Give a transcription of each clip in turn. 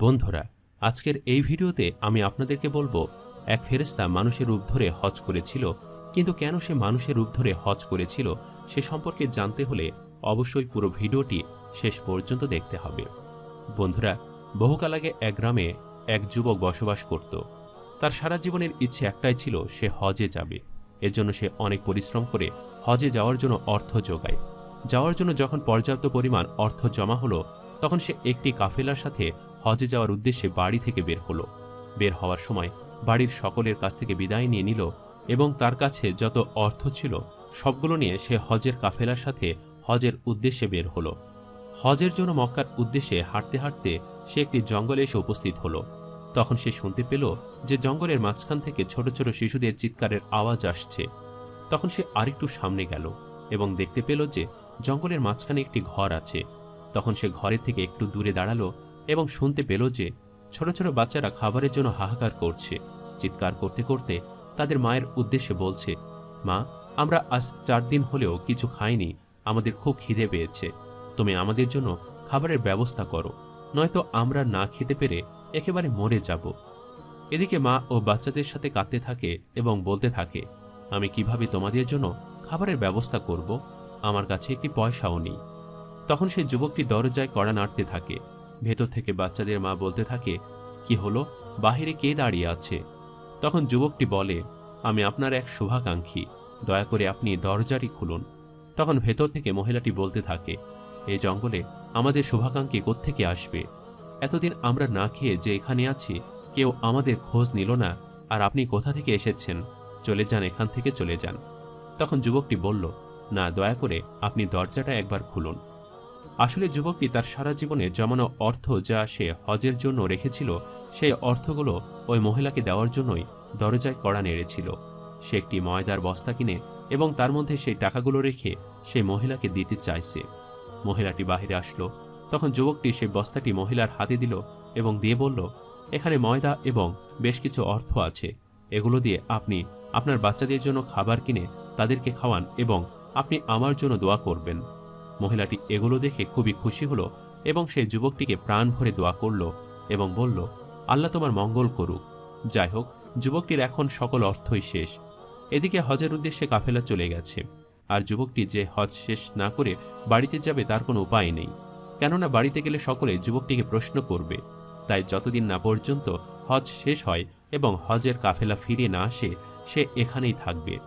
বন্ধুরা, আজকের এই ভিডিওতে আমি আপনাদেরকে বলব, এক ফেরেস্তা মানুষের রূপ ধরে হজ করেছিল, কিন্তু কেন সে মানুষের রূপ ধরে হজ করেছিল সে সম্পর্কে জানতে হলে অবশ্যই পুরো ভিডিওটি শেষ পর্যন্ত দেখতে হবে। বন্ধুরা, বহুকাল আগে এক গ্রামে এক যুবক বসবাস করত। তার সারা জীবনের ইচ্ছে একটাই ছিল সে হজে যাবে। এর জন্য সে অনেক পরিশ্রম করে হজে যাওয়ার জন্য অর্থ যোগায়। যাওয়ার জন্য যখন পর্যাপ্ত পরিমাণ অর্থ জমা হলো, তখন সে একটি কাফেলার সাথে হজে যাওয়ার উদ্দেশ্যে বাড়ি থেকে বের হলো। বের হওয়ার সময় বাড়ির সকলের কাছ থেকে বিদায় নিয়ে নিল এবং তার কাছে যত অর্থ ছিল সবগুলো নিয়ে সে হজের কাফেলার সাথে হজের উদ্দেশ্যে বের হলো। হজের জন্য মক্কার উদ্দেশ্যে হাঁটতে হাঁটতে সে একটি জঙ্গলে এসে উপস্থিত হলো। তখন সে শুনতে পেল যে জঙ্গলের মাঝখান থেকে ছোট ছোট শিশুদের চিৎকারের আওয়াজ আসছে। তখন সে আরেকটু সামনে গেল এবং দেখতে পেল যে জঙ্গলের মাঝখানে একটি ঘর আছে। তখন সে ঘরের থেকে একটু দূরে দাঁড়াল এবং শুনতে পেল যে ছোট ছোট বাচ্চারা খাবারের জন্য হাহাকার করছে। চিৎকার করতে করতে তাদের মায়ের উদ্দেশ্যে বলছে, মা, আমরা আজ চার দিন হলেও কিছু খাইনি, আমাদের খুব খিদে পেয়েছে। তুমি আমাদের জন্য খাবারের ব্যবস্থা করো, নয়তো আমরা না খেতে পেরে একেবারে মরে যাব এদিকে মা ও বাচ্চাদের সাথে কাঁদতে থাকে এবং বলতে থাকে, আমি কীভাবে তোমাদের জন্য খাবারের ব্যবস্থা করব? আমার কাছে একটি পয়সাও নেই তখন সেই যুবকটি দরজায় কড়া নাড়তে থাকে। ভেতর থেকে বাচ্চাদের মা বলতে থাকে, কি হলো? বাহিরে কে দাঁড়িয়ে আছে? তখন যুবকটি বলে, আমি আপনার এক শুভাকাঙ্ক্ষী। দয়া করে আপনি দরজাটি খুলুন। তখন ভেতর থেকে মহিলাটি বলতে থাকে এই জঙ্গলে আমাদের শুভাকাঙ্ক্ষী কোত্থেকে আসবে? এতদিন আমরা না খেয়ে যে এখানে আছি, কেউ আমাদের খোঁজ নিল না, আর আপনি কোথা থেকে এসেছেন? চলে যান, এখান থেকে চলে যান। তখন যুবকটি বলল, না, দয়া করে আপনি দরজাটা একবার খুলুন। আসলে যুবকটি তার সারা জীবনে জমানো অর্থ যা সে হজের জন্য রেখেছিল, সেই অর্থগুলো ওই মহিলাকে দেওয়ার জন্যই দরজায় কড়া নেড়েছিল। সে একটি ময়দার বস্তা কিনে এবং তার মধ্যে সেই টাকাগুলো রেখে সেই মহিলাকে দিতে চাইছে। মহিলাটি বাহিরে আসলো। তখন যুবকটি সেই বস্তাটি মহিলার হাতে দিল এবং দিয়ে বলল, এখানে ময়দা এবং বেশ কিছু অর্থ আছে। এগুলো দিয়ে আপনি আপনার বাচ্চাদের জন্য খাবার কিনে তাদেরকে খাওয়ান এবং আপনি আমার জন্য দোয়া করবেন। মহিলাটি এগুলো দেখে খুবই খুশি হলো এবং সেই যুবকটিকে প্রাণ ভরে দোয়া করল এবং বলল, আল্লাহ তোমার মঙ্গল করুক। যাই হোক, যুবকটির এখন সকল অর্থই শেষ। এদিকে হজের উদ্দেশ্যে কাফেলা চলে গেছে। আর যুবকটি যে হজ শেষ না করে বাড়িতে যাবে তার কোনো উপায় নেই। কেননা বাড়িতে গেলে সকলে যুবকটিকে প্রশ্ন করবে। তাই যতদিন না পর্যন্ত হজ শেষ হয় এবং হজের কাফেলা ফিরে না আসে, সে এখানেই থাকবে।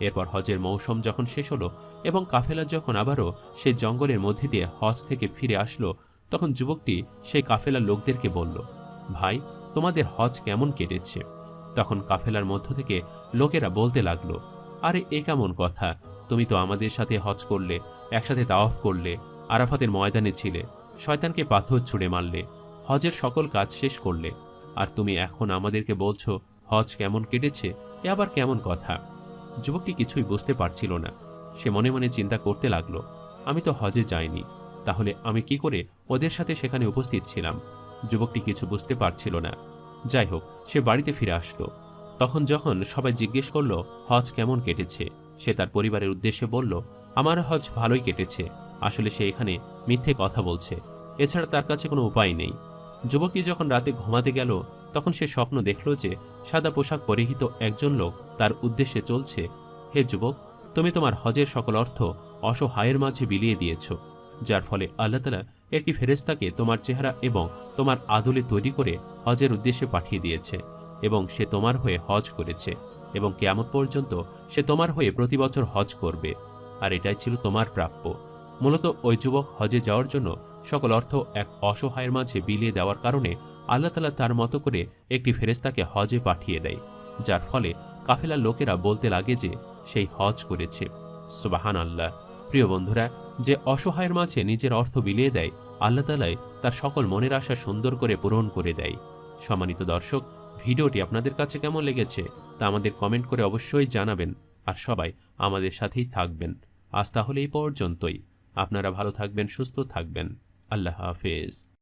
এরপর হজের মৌসুম যখন শেষ হলো এবং কাফেলা যখন আবারও সে জঙ্গলের মধ্যে দিয়ে হজ থেকে ফিরে আসলো, তখন যুবকটি সেই কাফেলার লোকদেরকে বলল, ভাই, তোমাদের হজ কেমন কেটেছে? তখন কাফেলার মধ্য থেকে লোকেরা বলতে লাগল, আরে, এ কেমন কথা? তুমি তো আমাদের সাথে হজ করলে, একসাথে তাওয়াফ করলে, আরাফাতের ময়দানে ছিলে, শয়তানকে পাথর ছুঁড়ে মারলে, হজের সকল কাজ শেষ করলে। আর তুমি এখন আমাদেরকে বলছো, হজ কেমন কেটেছে? এ আবার কেমন কথা? যুবকটি কিছুই বুঝতে পারছিল না। সে মনে মনে চিন্তা করতে লাগল, আমি তো হজে যাইনি, তাহলে আমি কি করে ওদের সাথে সেখানে উপস্থিত ছিলাম? যুবকটি কিছু বুঝতে পারছিল না। যাই হোক, সে বাড়িতে ফিরে আসলো। তখন যখন সবাই জিজ্ঞেস করল, হজ কেমন কেটেছে? সে তার পরিবারের উদ্দেশ্যে বলল, আমার হজ ভালোই কেটেছে, আসলে সে এখানে মিথ্যে কথা বলছে, এছাড়া তার কাছে কোনো উপায় নেই। যুবকটি যখন রাতে ঘুমাতে গেল, তখন সে স্বপ্ন দেখল যে সাদা পোশাক পরিহিত একজন লোক তার উদ্দেশ্যে চলছে, হে যুবক, তুমি তোমার হজের সকল অর্থ অসহায়ের মাঝে বিলিয়ে দিয়েছ, যার ফলে আল্লাহ তালা একটি ফেরেস্তাকে তোমার চেহারা এবং তোমার আদলে তৈরি করে হজের উদ্দেশ্যে পাঠিয়ে দিয়েছে এবং সে তোমার হয়ে হজ করেছে এবং কেয়ামত পর্যন্ত সে তোমার হয়ে প্রতি বছর হজ করবে। আর এটাই ছিল তোমার প্রাপ্য। মূলত ওই যুবক হজে যাওয়ার জন্য সকল অর্থ এক অসহায়ের মাঝে বিলিয়ে দেওয়ার কারণে আল্লাহ তালা তার মতো করে একটি ফেরেস্তাকে হজে পাঠিয়ে দেয়, যার ফলে কাফেলার লোকেরা বলতে লাগে যে, সেই হজ করেছে। সুবাহান আল্লাহ প্রিয় বন্ধুরা, যে অসহায়ের মাঝে নিজের অর্থ বিলিয়ে দেয়, আল্লাহ তালাই তার সকল মনের আশা সুন্দর করে পূরণ করে দেয়। সম্মানিত দর্শক, ভিডিওটি আপনাদের কাছে কেমন লেগেছে তা আমাদের কমেন্ট করে অবশ্যই জানাবেন আর সবাই আমাদের সাথেই থাকবেন। আজ তাহলে এই পর্যন্তই। আপনারা ভালো থাকবেন, সুস্থ থাকবেন। আল্লাহ হাফেজ।